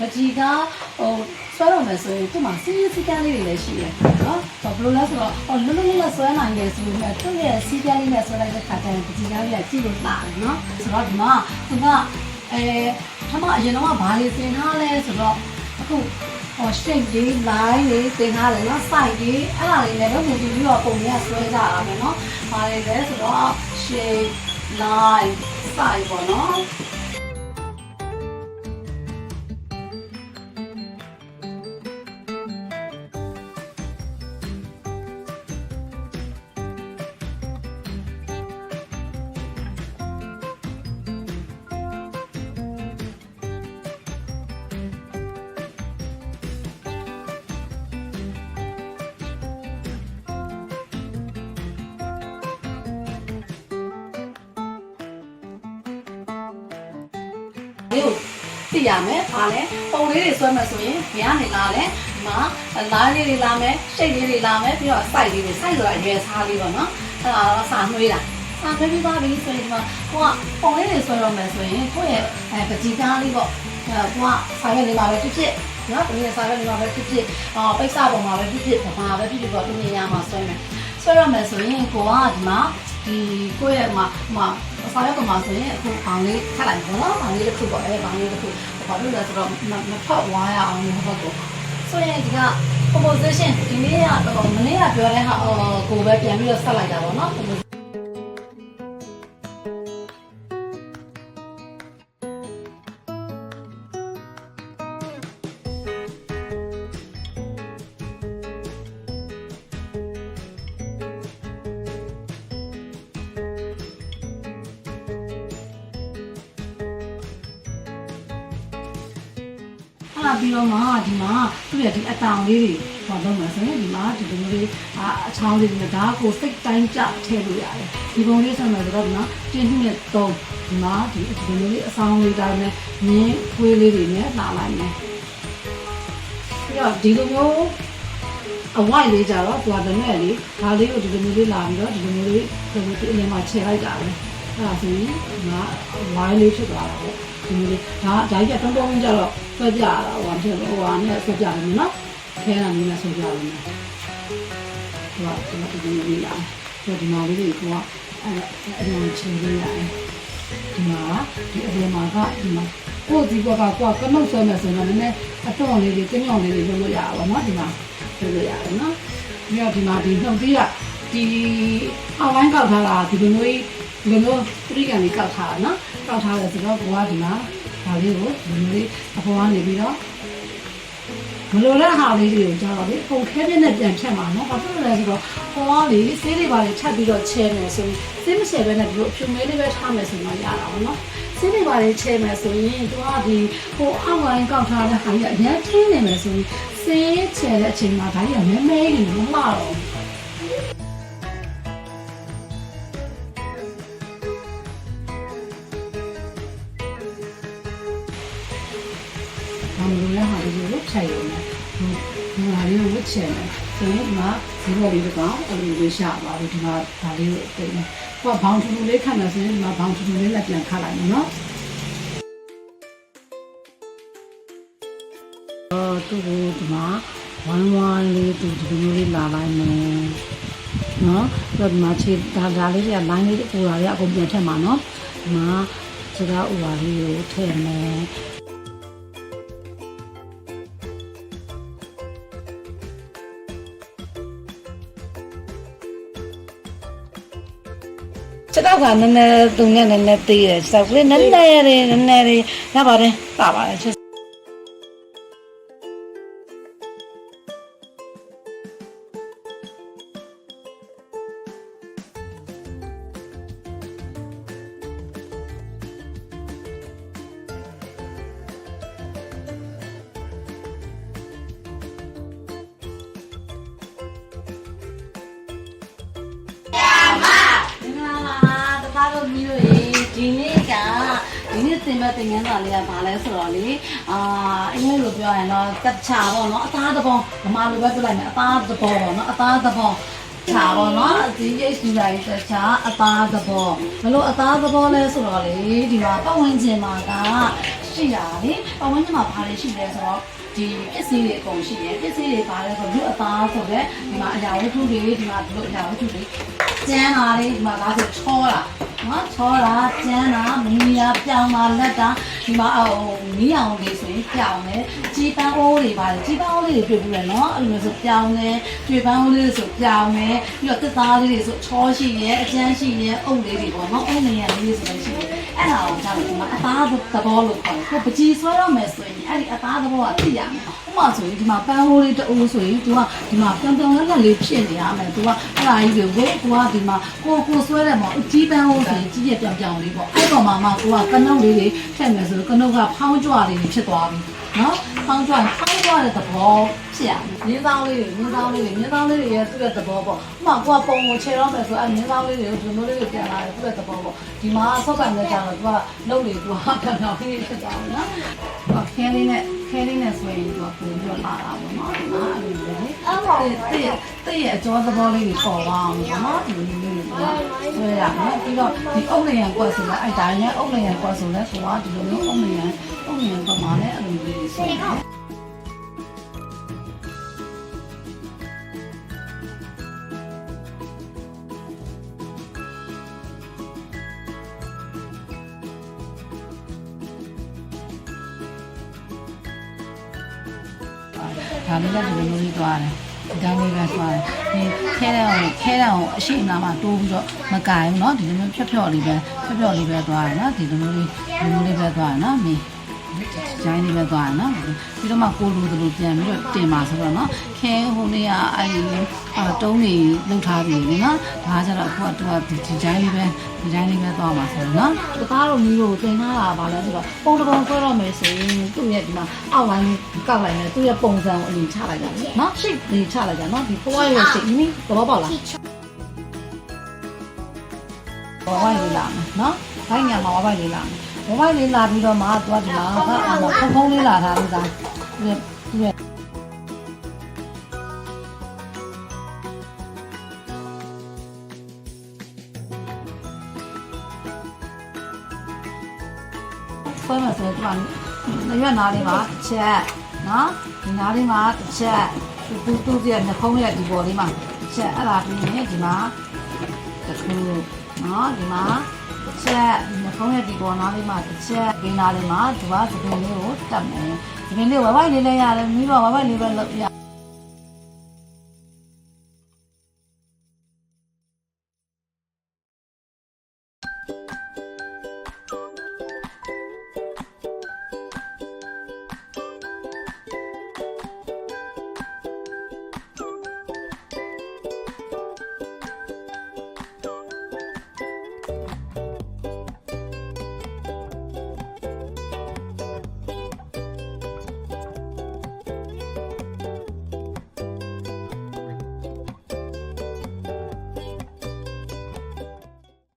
မကြီးကဟိုဆွဲတော့မယ်ဆိုရင်သူ့မှာစီးစီးကန်းလေးတွေလည်းရှိတယ်နော်ဆိုဘယ်လိုလဲဆိုတော့ဟိုလွတ်လွတ်လပ်လပ်ဆွဲနိုင်တယ်ဆိုရင်သူ့ရဲ့စီးကန်းလေးနဲ့ဆွဲလိုက်တဲ့ခါကျရင်ပကြီးကန်းလေးကကြည့်လို့လာတယ်နော်ဆိုတော့ဒီမှာသူကအဲထမအရင်တော့ဘာလေးသင်ထားလဲဆိုတော့အခုဟော shape လေး line လေးသင်ထားတယ်နော် site လေးအဲ့ဒါလေးလည်းတော့မူတည်ပြီးတော့ပုံလေးကဆွဲကြတာပဲနော်ဘာလေးလဲဆိုတော့ shape line site ပေါ့နော် လေးကိုသိရမယ်။ဘာလဲပုံလေးတွေဆွဲမယ်ဆိုရင်ဘယ်ကနေလာလဲဒီမှာလားလေးတွေလာမယ်ရှိတ်လေးတွေလာမယ်ပြီးတော့ site လေးတွေ site ဆိုတာအရွယ်စားလေးပေါ့နော်။အဲ့ဒါတော့စာနှွေးတာ။စာနှွေးပြီးသွားပြီဆိုရင်ဒီမှာကိုကပုံလေးတွေဆွဲတော့မယ်ဆိုရင်ကိုယ့်ရဲ့အဲပကြီးကားလေးပေါ့။အဲကိုကစာရွက်လေးမှာပဲဖြစ်ဖြစ်နော်ဒီစာရွက်လေးမှာပဲဖြစ်ဖြစ်အော်ပိတ်စာပုံမှာပဲဖြစ်ဖြစ်ဘာပဲဖြစ်ဖြစ်ပေါ့ဒီနေရာမှာဆွဲမယ်။ဆွဲရမယ်ဆိုရင်ကိုကဒီမှာ ဒီကိုယ့်ရဲ့မှာမှာစာရွက်ပေါ်မှာဆိုရင်အခုဘောင်လေးထပ်လိုက်ပေါ့နော်ဘောင်လေးတစ်ခုပေါ့အဲဘောင်လေးတစ်ခုဘာလို့လဲဆိုတော့မမဖောက်ဝါရအောင်လို့ဟုတ်ကောဆိုရင်ဒီက composition ဒီနေ့ကတော့မနေ့ကပြောတဲ့ဟာဟိုကိုပဲပြန်ပြီးတော့ဆက်လိုက်တာပေါ့နော် အဲ့ဒါပြီးတော့မှဒီမှာသူ့ရဲ့ဒီအတောင်လေးတွေဟောလုပ်မှာဆိုရင်ဒီမှာဒီလိုမျိုးလေးအအချောင်းလေးတွေဒါကိုစိတ်တိုင်းကြထည့်လို့ရတယ်ဒီပုံလေးဆက်မှာဆိုတော့ဒီမှာတင်းနှနဲ့သုံးဒီမှာဒီဒီလိုလေးအဆောင်လေးတိုင်းနဲ့မြင်းခွေးလေးတွေနဲ့လာလိုက်မယ်ပြီးတော့ဒီလိုမျိုးအဝိုက်လေးကြတော့သူကတမဲ့လေးဒါလေးကိုဒီလိုမျိုးလေးလာပြီးတော့ဒီလိုမျိုးလေးဒီလိုဒီအလင်းမှာခြေလိုက်တာပဲ အဲ့ဒါဆိုရင်ဒီမှာဝိုင်းလေးဖြစ်သွားတာပေါ့ဒီလိုလေးဒါဒါကြီးကတုံးတုံးကြတော့ဆွဲပြတာဟိုဖြစ်ဟိုဟာနဲ့ဆွဲပြတယ်နော်ခဲတာမျိုးနဲ့ဆွဲပြတယ်နော်ဟိုကဒီမှာဒီလိုလေးလာဆိုဒီမှာလေးတွေကအဲ့အရင်ချင်လေးရတယ်ဒီမှာဒီအရင်မှာကဒီမှာကိုဒီဘက်ကကိုကနုတ်ဆွဲမယ်ဆိုတော့နည်းနည်းအတော့လေးတွေကညောင်လေးတွေလုပ်လို့ရပါတော့နော်ဒီမှာလုပ်လို့ရတယ်နော်ပြီးတော့ဒီမှာဒီနှုတ်သေးကဒီအောက်ပိုင်းကောက်ထားတာဒီလိုမျိုး ဒီလိုမျိုးပြိကန်လေးကောက်ထားတာနော်ကောက်ထားတယ်ဆိုတော့ကိုကဒီမှာဒါလေးကိုဒီလိုလေးအပေါ်ကနေပြီးတော့မလိုတဲ့ဟာလေးတွေကိုကြားတော့လေပုံခဲပြနဲ့ပြန်ဖြတ်မှာနော်ဘာဖြစ်လို့လဲဆိုတော့ပေါ်ကလေဆေးတွေပါလေထပ်ပြီးတော့ချဲမယ်ဆိုရင်ဆေးမချဲဘဲနဲ့ဒီလိုအဖြူမဲလေးပဲထားမယ်ဆိုတော့ရတာပေါ့နော်ဆေးတွေပါလေချဲမယ်ဆိုရင်သူကဒီဟိုအောက်ပိုင်းကောက်ထားတဲ့ဟာကြီးအရင်ထင်းနေမယ်ဆိုရင်ဆေးချဲတဲ့အချိန်မှာဒါကြီးကမဲမဲကြီးမမတော့ ဘူးဘာလို့လဲဟာဒီလိုဖြတ်ရုံနဲ့ဟိုဒီမှာလေးကိုချင်တယ်ဆိုရင်ဒီမှာဒီဘော်လေးကောင်အဲ့လိုလေးရှာပါဘူးဒီမှာဒါလေးကိုပြင်တယ်ဟိုကဘောင်ထူထူလေးခတ်မယ်ဆိုရင်ဒီမှာဘောင်ထူထူလေးနဲ့ပြန်ခတ်လိုက်မယ်နော်အော်သူ့ကိုဒီမှာဝမ်းဝမ်းလေးသူဒီလိုလေးလာလိုက်မယ်နော်ပြီးတော့ဒီမှာခြေဒါဒါလေးတွေက line လေးပူတာတွေအကုန်ပြန်ထက်မှာနော်ဒီမှာခြေသားဥပါလေးကိုထည့်မယ် ခြေတော့ကနည်းနည်းသူနဲ့နည်းနည်းသေးတယ်ခြေတော့ကလေးနည်းနည်းလေးနည်းနည်းလေးရပါတယ်ပါပါတယ် ဒီနေ့သင်မဲ့သင်ငန်းစာလေးကဘာလဲဆိုတော့လေအာအင်္ဂလိပ်လိုပြောရင်တော့ကတ်ချာပေါ့နော်အသားသဘောဗမာလိုပဲပြောလိုက်မယ်အသားသဘောပေါ့နော်အသားသဘောချာပေါ့နော်ဒီ H ယူလိုက်တဲ့ချာအသားသဘောဘလို့အသားသဘောလဲဆိုတော့လေဒီမှာပတ်ဝန်းကျင်မှာကရှိတာလေပတ်ဝန်းကျင်မှာဘာတွေရှိလဲဆိုတော့ဒီပစ္စည်းတွေအကုန်ရှိတယ်ပစ္စည်းတွေဘာလဲဆိုလူအသားဆိုတဲ့ဒီမှာအရာဝတ္ထုတွေဒီမှာဒီလိုအရာဝတ္ထုတွေကျန်းတာလေးဒီမှာဒါဆိုချောတာ နော်ချောတာကျန်းတာမီးရပြောင်းတာလက်တာဒီမှာဟိုမီးအောင်လေးဆိုရင်ပြောင်းတယ်ကြီးပန်းအိုးတွေပါတယ်ကြီးပန်းအိုးလေးတွေတွေ့ဘူးလေနော်အဲ့လိုမျိုးဆိုပြောင်းတယ်ကျွေပန်းအိုးလေးဆိုပြောင်းတယ်ပြီးတော့တက်သားလေးတွေဆိုချောရှိရဲအကျန်းရှိရဲအုပ်လေးတွေပေါ့နော်အုပ်နေရလေးဆိုလည်းရှိတယ် အဲ့ဒါကိုကြောက်ဒီမှာအသားသဘောလို့ခေါ်တယ်ကိုပကြီးဆွဲရမယ်ဆိုရင်အဲ့ဒီအသားသဘောကသိရမယ်ဥပမာဆိုရင်ဒီမှာပန်းဟိုးလေးတအိုးဆိုရင် तू ကဒီမှာပြောင်းပြောင်းလဲလဲလေးဖြစ်နေရမယ် तू ကအဲ့ဒါကြီးတွေကို तू ကဒီမှာကိုကိုဆွဲတယ်ပေါ့အကြီးပန်းဟိုးဆိုရင်ကြီးရပြောင်ပြောင်လေးပေါ့အဲ့ပေါ်မှာမှ तू ကကနုတ်လေးတွေထည့်မယ်ဆိုတော့ကနုတ်ကဖောင်းကြွလေးတွေဖြစ်သွားပြီ နော်ဆောင်းကြွားဆောင်းကြွားတဲ့သဘောဖြစ်ရမယ်မြင်းသားလေးတွေမြင်းသားလေးတွေမြင်းသားလေးတွေရဲ့သူ့ရဲ့သဘောပေါ့ဥပမာကိုကပုံကိုခြေတော့မယ်ဆိုအဲ့မြင်းသားလေးတွေကိုဒီလိုလေးတွေပြန်လာတယ်သူ့ရဲ့သဘောပေါ့ဒီမှာဆော့ပန်နဲ့ကြာတော့သူကလုံလေသူကပြန်တော့ပြီးဖြစ်သွားတယ်နော်ဟောခဲလေးနဲ့ခဲလေးနဲ့ဆိုရင်သူကပုံပြလာတာပေါ့နော်ဒီမှာအဲ့လိုလေအဲ့တော့တိရတိရအကျော်သဘောလေးတွေပေါ်သွားအောင်ပေါ့နော်ဒီလိုလေးတွေဆွဲရမယ်ပြီးတော့ဒီအုတ်လျံကွက်ဆိုတော့အဲ့ဒါရဲ့အုတ်လျံကွက်ဆိုလဲဆိုတော့ဒီလိုမျိုးအုတ်လျံ အုပ်လျံကွက်မှာလည်းအဲ့လိုမျိုးလေးဆွဲရတယ် ဒါလေးလည်းဒီလိုမျိုးလေးသွားတယ်။ဒါလေးပဲသွားတယ်။ဒီခဲတဲ့အောင်ခဲတဲ့အောင်အရှိအနာမှာတိုးပြီးတော့မကင်ဘူးเนาะဒီလိုမျိုးဖြော့ဖြော့လေးပဲဖြော့ဖြော့လေးပဲသွားတယ်เนาะဒီလိုမျိုးလေးဒီလိုလေးပဲသွားတယ်เนาะမင်း ရိုင်းနေပဲသွားရနော်ပြီးတော့မှကိုလိုလိုပြန်ပြီးတော့တင်ပါဆိုတော့နော်ခဲဟိုနေ့ကအဲ့ဒီတုံးနေလောက်ထားပြီလေနော်ဒါကြတော့အခုကတော့ဒီဂျိုင်းလေးပဲဒီဂျိုင်းလေးပဲသွားပါဆိုတော့နော်တကားတို့မျိုးကိုသင်ထားတာပါလဲဆိုတော့ပုံတစ်ပုံဆွဲတော့မယ်ဆိုရင်သူ့ရဲ့ဒီမှာအောက်လိုင်းလေးကောက်လိုက်နဲ့သူ့ရဲ့ပုံစံကိုအရင်ချလိုက်တာနော် shape လေးချလိုက်တာနော်ဒီ four ရဲ့ shape ဒီနည်းသဘောပေါက်လားဘာဝိုင်းလေးလာမယ်နော်ဘိုင်းညာမှာဘာဝိုင်းလေးလာမယ် ဝဝိုင်းလေးလာပြီးတော့မှသူကဒီမှာဖတ်အောင်ဖုံဖုံလေးလာထားလို့သာသူရဲ့သူရဲ့ဆွဲမယ်ဆိုတော့ဒီမှာရွက်နားလေးမှာတစ်ချက်နော်ဒီနားလေးမှာတစ်ချက်သူသူသူ့ရဲ့နှခုံးရဲ့ဒီပေါ်လေးမှာ တစ်ချက်အဲ့ဒါပြီးရင်ဒီမှာတစ်ခုနော်ဒီမှာတစ်ချက်ဒီနှဖုံးရဲ့ဒီပေါ်နားလေးမှာတစ်ချက်ဂိမ်းနားလေးမှာဒီကသပင်လေးကိုတက်မယ်သပင်လေးဝိုင်ဝိုင်လေးလည်းရတယ်မိဘဝိုင်ဝိုင်လေးပဲလုပ်ရ